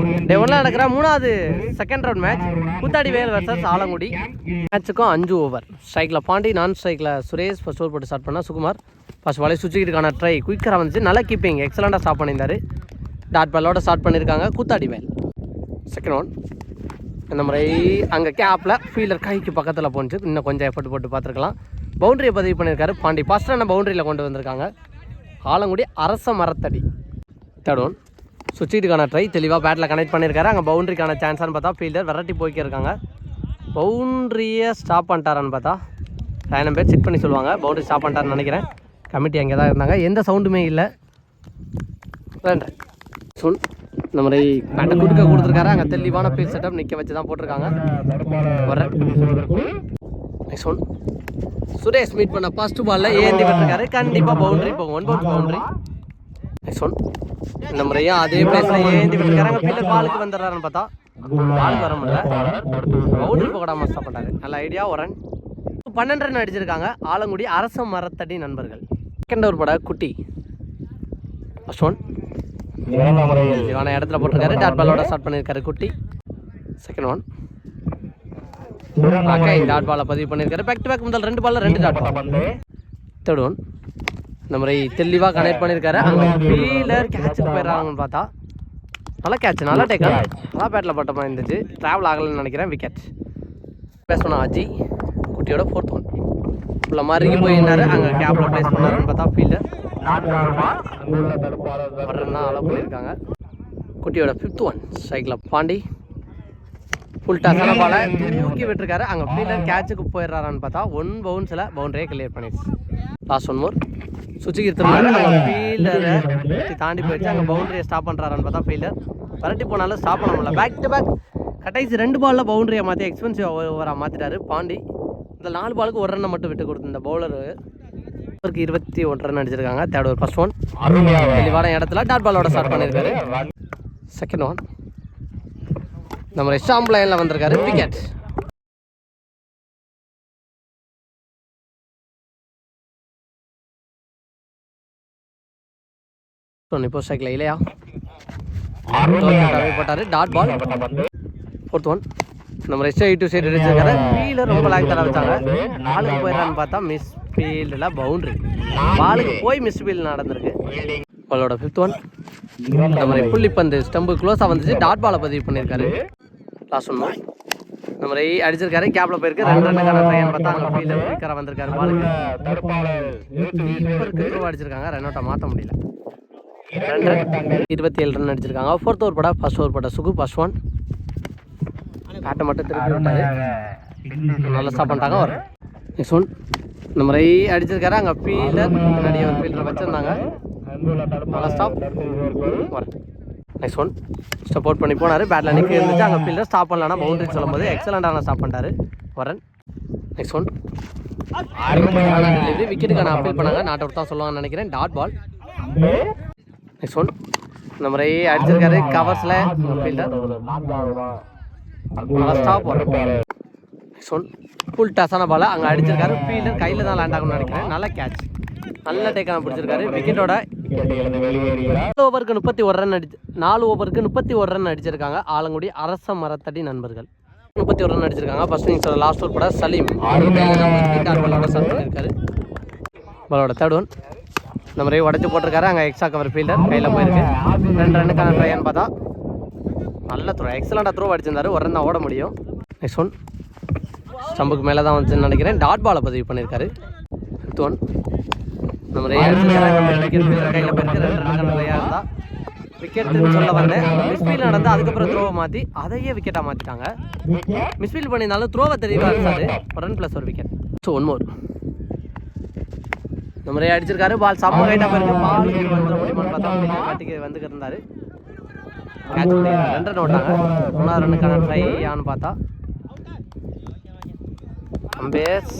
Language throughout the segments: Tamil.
ஒன்றில் நடக்கிற மூணாவது செகண்ட் ரவுண்ட் மேட்ச் கூத்தாடி வேல் வர்சஸ் ஆலங்குடி. மேட்ச்சுக்கும் அஞ்சு ஓவர் ஸ்ட்ரைக்கில் பாண்டி நான் ஸ்ட்ரைக்கில் சுரேஷ். ஃபர்ஸ்ட் ஓவர் போட்டு ஸ்டார்ட் பண்ணால் சுகுமார். ஃபர்ஸ்ட் பாலே சுச்சிக்கிட்டுக்கான ட்ரை குயிக்கராக வந்துச்சு. நல்லா கீப்பிங் எக்ஸலண்ட்டாக ஸ்டாப் பண்ணியிருந்தாரு. டாட் பாலோட ஸ்டார்ட் பண்ணியிருக்காங்க கூத்தாடி வேல். செகண்ட் ஒன் இந்த முறை அங்கே கேப்பில் ஃபீல்டர் கைக்கு பக்கத்தில் போணுச்சு. இன்னும் கொஞ்சம் எஃபர்ட் போட்டு பார்த்துருக்கலாம். பவுண்டரியை பதிவு பண்ணியிருக்காரு பாண்டி. ஃபஸ்ட் ரன்னை பவுண்டரியில் கொண்டு வந்திருக்காங்க. ஆலங்குடி அரச மரத்தடி. தேர்ட் ஒன் சுவிட்சுக்கான ட்ரை தெளிவாக பேட்டில் கனெக்ட் பண்ணியிருக்காரு. அங்கே பவுண்டரிக்கான சான்ஸான்னு பார்த்தா ஃபீல்டர் விரட்டி போய்க்கிருக்காங்க பவுண்டரியை ஸ்டாப் பண்ணிட்டாரான்னு பார்த்தா பதினம் பேர் செக் பண்ணி சொல்லுவாங்க. பவுண்டரி ஸ்டாப் பண்ணிட்டாருன்னு நினைக்கிறேன். கமிட்டி அங்கே தான் இருந்தாங்க. எந்த சவுண்டுமே இல்லை. ரெண்டு சொல் இந்த மாதிரி கண்டு குடுக்க கொடுத்துருக்காரு. அங்கே தெளிவான பீல் செட்டப் நிற்க வச்சு தான் போட்டிருக்காங்க. வர்றேன். நெக்ஸ்ட் ஒன் சுரேஷ் மீட் பண்ண ஃபர்ஸ்ட் பாலில் ஏந்தி விட்டுருக்காரு. கண்டிப்பாக பவுண்டரி போகும். One bound boundary next one இந்த முறையும் அதே பிளேஸ்ல ஏந்தி விட்டுருக்காங்க பில்லர் பாலுக்கு வந்துடுறாருன்னு பார்த்தா பாலுக்கு வர முடியல. பவுடர் போகடாம ஸ்டாப் பண்ணாரு நல்ல ஐடியா ஒரு ரன் பன்னெண்டு ரன் அடிச்சிருக்காங்க. ஆலங்குடி அரச மரத்தடி நண்பர்கள். செகண்ட் ஒரு பட குட்டி. ஃபர்ஸ்ட் ஒன் இடத்துல போட்டிருக்காரு. டாட் பாலோட ஸ்டார்ட் பண்ணியிருக்காரு குட்டி. செகண்ட் ஒன் அக்கா டாட் பாலை பதிவு பண்ணியிருக்காரு. பேக் டு பேக் முதல் ரெண்டு பால்ல ரெண்டு டாட் பால் தேர்ட் ஒன் இந்த முறை தெளிவாக கனெக்ட் பண்ணியிருக்காரு அங்கே ஃபீலர் கேட்சுக்கு போயிடுறாங்கன்னு பார்த்தா. நல்லா கேட்ச் நல்லா டேக்கன் நல்லா பேட்டில் பட்ட மாதிரி இருந்துச்சு. ட்ராவல் ஆகலைன்னு நினைக்கிறேன் விக்கெட் பேசணும் அஜி குட்டியோட ஃபோர்த் ஒன் உள்ள மறுகி போயிருந்தாரு அங்கே கேப்பில் ப்ளேஸ் பண்ணாருன்னு பார்த்தா ஃபீல்டர் அலோவ் பண்ணியிருக்காங்க குட்டியோட ஃபிஃப்த் ஒன் ஸ்ட்ரைக்கில் பாண்டி ஃபுல் டசன பாலை தூக்கி விட்டுருக்காரு. அங்கே ஃபீல்டர் கேட்சுக்கு போயிடுறாரான்னு பார்த்தா ஒன் பவுன்ஸில் பவுண்டரியே கிளியர் பண்ணிடுச்சு. லாஸ்ட் ஒன் மோர் அங்கே ஃபீல்டரை தாண்டி போயிடுச்சு. அங்கே பவுண்டரியை ஸ்டாப் பண்ணுறாரான்னு பார்த்தா ஃபீல்டர் விரட்டி போனாலும் ஸ்டாப் பண்ண முடியல. பேக் டு பேக் கடைசி ரெண்டு பாலில் பவுண்டரியை மாற்றி எக்ஸ்பென்சிவ் ஓவராக மாற்றிட்டாரு பாண்டி. இந்த நாலு பாலுக்கு ஒரு ரன்னை மட்டும் விட்டு கொடுத்து இந்த பவுலர் அவருக்கு இருபத்தி ஒன்று ரன் அடிச்சிருக்காங்க. தேர்ட் ஒரு ஃபர்ஸ்ட் ஒன் தெளிவான இடத்துல டாட் பாலோட ஸ்டார்ட் பண்ணியிருக்காரு. செகண்ட் ஒன் நம்ம ஸ்டாம்ப் லைனில் வந்திருக்காரு. விக்கெட் இப்போ சைக்கிள் இல்லையா? போட்டாரு. டாட் பால் ஃபோர்த் ஒன் நம்ம ரெஸ்ட் எயிட் டு சைடு அடிச்சிருக்காரு ஃபீல்டர் ரொம்ப லாக் தர வச்சாங்க பாலுக்கு போயிடறான்னு பார்த்தா மிஸ் ஃபீல்டில் பவுண்டரி பாலுக்கு போய் மிஸ் ஃபீல்டு நடந்திருக்கு. பாலோட ஃபிஃப்த் ஒன் மாதிரி புள்ளிப்பந்து ஸ்டம்பு க்ளோஸாக வந்துச்சு. டாட் பாலை பதிவு பண்ணியிருக்காரு. லாஸ்ட் ஒன் இந்த மாதிரி அடிச்சிருக்காரு. கேப்ல போயிருக்கு. ரெண்டு ரன்னுக்கான ட்ரையன் பார்த்தா அங்கே குயிக்கராக வந்திருக்காரு. பாலுக்கு அடிச்சிருக்காங்க. ரன் அவுட்டை மாற்ற முடியல. இருபத்தி ஏழு ரன் அடிச்சிருக்காங்க. ஃபோர்த் ஓவர் பட ஃபர்ஸ்ட் ஓவர் பட சுகு ஃபர்ஸ்ட் ஒன் பேட்டை மட்டும் திருப்பி விட்டாரு. நல்லா ஸ்டாப் பண்ணிட்டாங்க ஒரு நெக்ஸ்ட் ஒன் இந்த முறை அடிச்சிருக்காரு. அங்கே ஃபீல்டர் முன்னாடி ஒரு ஃபீல்டர் வச்சிருந்தாங்க. நல்லா ஸ்டாப் நெக்ஸ்ட் ஒன் அவுட் பண்ணி போனார். பேட்டில் நிற்க இருந்துச்சு. அங்கே ஃபீல்டர் ஸ்டாப் பண்ணலாம்னா பவுண்டரி சொல்லும்போது எக்ஸலண்டான ஸ்டாப் பண்ணிட்டாரு. வரன். நெக்ஸ்ட் ஒன் விக்கெட்டுக்கான அப்பீல் பண்ணாங்க. நாட் அவுட் தான் சொல்லுவாங்கன்னு நினைக்கிறேன். டாட் பால் நெக்ஸ்ட் ஒன் இந்த முறை அடிச்சிருக்காரு. கவர்ஸில் fielder stop next one full டஸான ball அங்கே அடிச்சிருக்காரு. ஃபீல்டர் கையில் தான் லேண்ட் ஆகும்னு நினைக்கிறேன். நல்ல கேட்ச் நல்ல டேக்கான பிடிச்சிருக்காரு. விக்கெட்டோட நாலு ஓவருக்கு முப்பத்தி ஒரு ரன் அடிச்சு நாலு ஓவருக்கு முப்பத்தி ஒரு ரன் அடிச்சிருக்காங்க. ஆலங்குடி அரச மரத்தடி நண்பர்கள். முப்பத்தி ஒரு ரன் அடிச்சிருக்காங்க. ஃபர்ஸ்ட் இன்னிங்ஸோட லாஸ்ட் ஓவர் கூட சலீம். பண்ணியிருக்காரு பாலோட தேர்ட் ஒன் இந்த மாதிரி உடச்சி போட்டிருக்காரு. அங்கே எக்ஸ்ட்ரா கவர் ஃபீல்டர் கையில் போயிருக்கு. ரெண்டு ரன்னுக்கான ட்ரையான்னு பார்த்தா நல்ல த்ரோ எக்ஸலண்டாக த்ரோ அடிச்சிருந்தாரு. ஒரு ரன் தான் ஓட முடியும். நெக்ஸ்ட் ஒன் ஸ்டம்புக்கு மேலே தான் வந்துச்சுன்னு நினைக்கிறேன். டாட் பாலை பதிவு பண்ணியிருக்காரு ஃபிஃப்த் ஒன் இந்த மாதிரி கையில் போயிருக்கு. ரெண்டு ரன்னுக்கான ட்ரையாக இருந்தால் விக்கெட்டுன்னு சொல்ல வந்தேன். மிஸ்ஃபீல் நடந்து அதுக்கப்புறம் த்ரோவை மாற்றி அதையே விக்கெட்டாக மாற்றிட்டாங்க மிஸ்ஃபீல் பண்ணியிருந்தாலும் த்ரோவை தெரியவா இருக்காது. ஒரு ரன் ப்ளஸ் ஒரு விக்கெட் ஸோ ஒன் மோர் இந்த மாதிரி அடிச்சிருக்காரு. பால் செம்ம கைட்டாக போயிருக்கு பாலுக்கு வந்துட முடியுமான்னு பார்த்தா பாட்டிக்கு வந்துக்கிட்டு இருந்தாரு. கேட்ச் பண்ணி ரெண்டு ரன் ஓட்டாங்க மூணாவது ரன்னுக்கான ட்ரையான்னு பார்த்தா. அம்பேஸ்.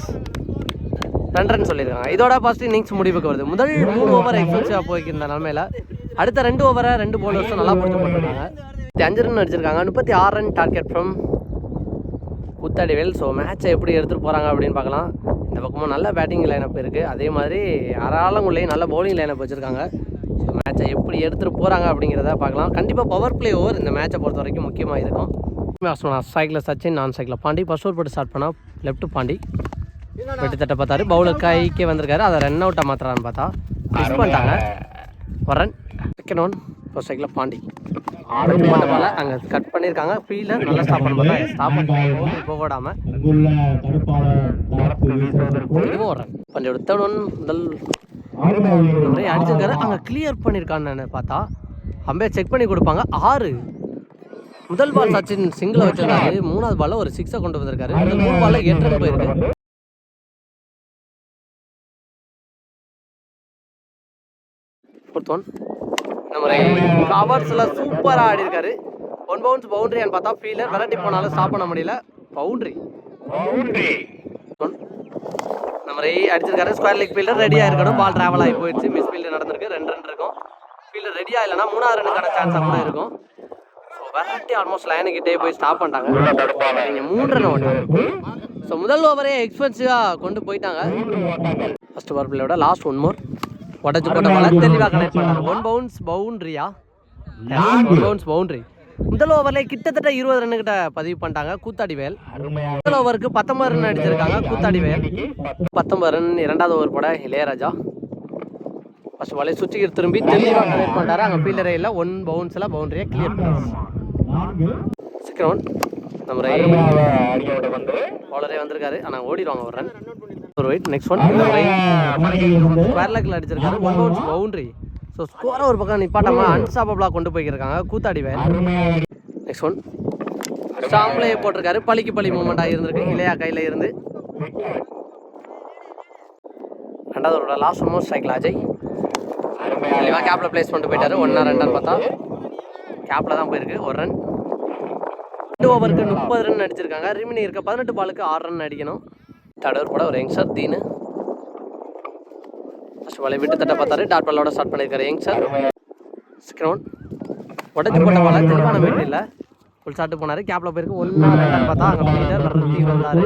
ரெண்டு ரன் சொல்லியிருக்காங்க. இதோட ஃபர்ஸ்ட் இன்னிங்ஸ் முடிவுக்கு வருது. முதல் மூணு ஓவர் எக்ஸ்பென்சிவாக போய்க்கிருந்த நிலமையில அடுத்த ரெண்டு ஓவரை ரெண்டு பவுலர்ஸும் நல்லா பிடிச்சி போட்டிருக்காங்க. அஞ்சு ரன் அடிச்சிருக்காங்க. முப்பத்தி ஆறு run target from Puthadivel so மேட்சை எப்படி எடுத்துகிட்டு போகிறாங்க அப்படின்னு பார்க்கலாம். இந்த பக்கமும் நல்ல பேட்டிங் லைனப் இருக்குது அதே மாதிரி அராலங்குள்ளேயும் நல்ல பவுலிங் லைனப் வச்சுருக்காங்க. மேட்சை எப்படி எடுத்துகிட்டு போகிறாங்க அப்படிங்கிறத பார்க்கலாம். கண்டிப்பாக பவர் பிளே ஓவர் இந்த மேட்சை பொறுத்த வரைக்கும் முக்கியமாக இருக்கும். சைக்கிளில் சச்சின் நான் சைக்கிளில் பாண்டி ஃபர்ஸ்ட் ஓவர் போட்டு ஸ்டார்ட் பண்ணால் லெஃப்ட் பாண்டி. வெட்டித்தட்ட பார்த்தாரு. பவுலர் கைக்கே வந்திருக்காரு. அதை ரன் அவுட்டாக மாற்றுறான்னு பார்த்தா மிஸ் பண்ணிட்டாங்க. வரன் செகண்ட் ஒன் இப்போ சைக்கிளில் பாண்டி. போல அங்கே கட் பண்ணியிருக்காங்க ஃபீல்டர் நல்லா ஸ்டாப் பண்ண பார்த்தா ஸ்டாப் பண்ணி இதுவும் பஞ்சோட தேர்ட் ஒன் முதல் அடிச்சிருக்காரு அங்கே கிளியர் பண்ணியிருக்கான்னு பார்த்தா அம்பே செக் பண்ணி கொடுப்பாங்க. ஆறு. முதல் பால் சச்சின் சிங்கிளை வச்சிருக்காரு. மூணாவது பால்ல ஒரு சிக்ஸை கொண்டு வந்திருக்காரு. மூணு பால்ல எட்டு ரன் போயிருக்கு. ஃபோர்த் ஒன் முறை கவர்ஸில் சூப்பராக ஆடி இருக்காரு ஒன் பவுன்ஸ் பவுண்டரியான்னு பார்த்தா ஃபீலர் விரட்டி போனாலும் ஸ்டாப் பண்ண முடியல. பவுண்டரி இந்த மாதிரி அடிச்சிருக்காரு. ஸ்கொயர் லெக் ஃபீல்டர் ரெடியாக இருக்கணும் பால் டிராவல் ஆகி போயிடுச்சு. மிஸ் ஃபீல்டர் நடந்திருக்கு. ரெண்டு ரன் இருக்கும். ஃபீல்டர் ரெடியாக இல்லைனா மூணாவது ரன்னுக்கான சான்ஸாக கூட இருக்கும். விரட்டி ஆல்மோஸ்ட் லைனுக்கிட்டே போய் ஸ்டாப் பண்ணிட்டாங்க. நீங்கள் மூணு ரன் ஓட்டாங்க ஸோ முதல் ஓவரே எக்ஸ்பென்சிவாக கொண்டு போயிட்டாங்க. ஃபர்ஸ்ட் ஓவர் பிள்ளையோட லாஸ்ட் ஒன் மோர் உடச்சு போட்ட பால தெளிவாக கனெக்ட் பண்ணாங்க ஒன் பவுன்ஸ் பவுண்ட்ரியா ஒன் பவுன்ஸ் பவுண்ட்ரி முதல் ஓவர்லேயே கிட்டத்தட்ட இருபது ரன்னு கிட்ட பதிவு பண்ணிட்டாங்க. கூத்தாடிவேல். முதல் ஓவருக்கு பத்தொன்பது ரன் அடிச்சிருக்காங்க. கூத்தாடிவேல். பத்தொன்பது ரன் இரண்டாவது ஓவர் போட இளையராஜா. ஃபர்ஸ்ட் பாலே சுற்றி திரும்பி தெளிவாக கனெக்ட் பண்ணிட்டாரு. அங்கே ஃபீல்டரே இல்லை ஒன் பவுன்ஸில் பவுண்டரியை கிளியர் ஒன் நம்ம ரை அடியோட வந்து பவுலரே வந்திருக்காரு. ஆனால் ஓடிடுவாங்க ஒரு ரன் ஒரு நெக்ஸ்ட் ஒன் ரை மணியிலிருந்து ஸ்கொயர் லெக்கில் அடிச்சிருக்காரு. ஒன் பவுன்ஸ் பவுண்டரி ஸோ ஸ்கோரை ஒரு பக்கம் நிப்பாட்டாம அன்ஸ்டாப்பபிளாக கொண்டு போய்க்கிருக்காங்க கூத்தாடி நெக்ஸ்ட் ஒன் ஸ்டாம்ப்லே போட்டிருக்காரு. பலிக்கு பலி மூமெண்ட்டாக இருந்திருக்கு. இளையா கையில் இருந்து. ரெண்டாவது ஒரு லாஸ்ட் ஒன் சைக்கிள் அஜய். தெளிவாக கேப்பில் ப்ளேஸ் பண்ணிட்டு போயிட்டாரு. ஒன்றா ரெண்டான்னு பார்த்தா. கேப்பில் தான் போயிருக்கு. ஒரு ரன் ரெண்டு ஓவருக்கு முப்பது ரன் அடிச்சிருக்காங்க. ரிமினி இருக்க பதினெட்டு பாலுக்கு ஆறு ரன் அடிக்கணும். தடவர் ஓவர் கூட ஒரு சார் தீனு. ஃபஸ்ட் பாலை விட்டு தட்ட பார்த்தாரு. டாட் பாலோட ஸ்டார்ட் பண்ணியிருக்காரு யங்ஸ்டர் சார் ஒன் உடஞ்சி போட்ட பால தெளிவான வெயிட் இல்லை. ஃபுல் ஷாட்டு போனார். கேப்பில் போயிருக்கு. ஒன்றா ரெண்டான்னு பார்த்தா அங்கே போயிட்டு நிறுத்தி வந்தார்.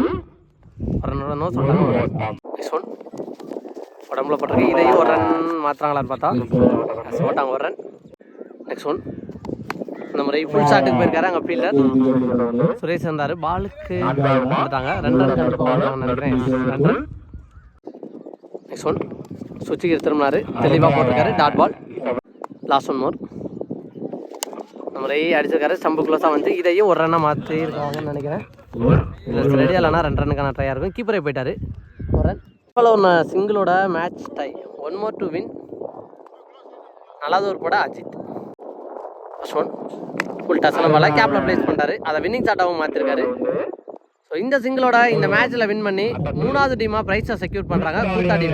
வரணும் நோ சொல்கிறாங்க நெக்ஸ்ட் ஒன் உடம்புல போட்டிருக்கு. இதையும் ஒரு ரன் மாற்றுறாங்களான்னு பார்த்தா. போட்டாங்க ஒரு ரன் நெக்ஸ்ட் ஒன் இந்த முறை ஃபுல் ஷாட்டுக்கு போயிருக்காரு. அங்கே ஃபீல்டர் சுரேஷ் இருந்தார். பாலுக்கு வந்துட்டாங்க. ரெண்டு ரன் நினைக்கிறேன். ரெண்டு ரன். நெக்ஸ்ட் ஒன் சுவிட்சுக்கு திரும்பினாரு. தெளிவாக போட்டிருக்காரு. Dot ball last one more நம்ம ரை அடிச்சிருக்காரு. ஸ்டம்பு க்ளோஸாக வந்து இதையும் ஒரு ரன்னாக மாற்றி இருக்காங்கன்னு நினைக்கிறேன். இதில் ரெடி இல்லைனா ரெண்டு ரன்னுக்கான ட்ரையாக இருக்கும். கீப்பரே போயிட்டாரு. ஒரு ரன் இப்போ ஒன்று சிங்கிளோட match tie one more to win நல்லாவது ஒரு போட அஜித். ஃபர்ஸ்ட் ஃபுல் டசன பால கேப்பில் ப்ளேஸ் பண்ணிட்டாரு. அதை வின்னிங் ஷாட்டாகவும் மாற்றிருக்காரு ஸோ இந்த சிங்கிளோட இந்த மேட்ச்சில் வின் பண்ணி மூணாவது டீமாக ப்ரைஸை செக்யூர் பண்ணுறாங்க கூத்தாடி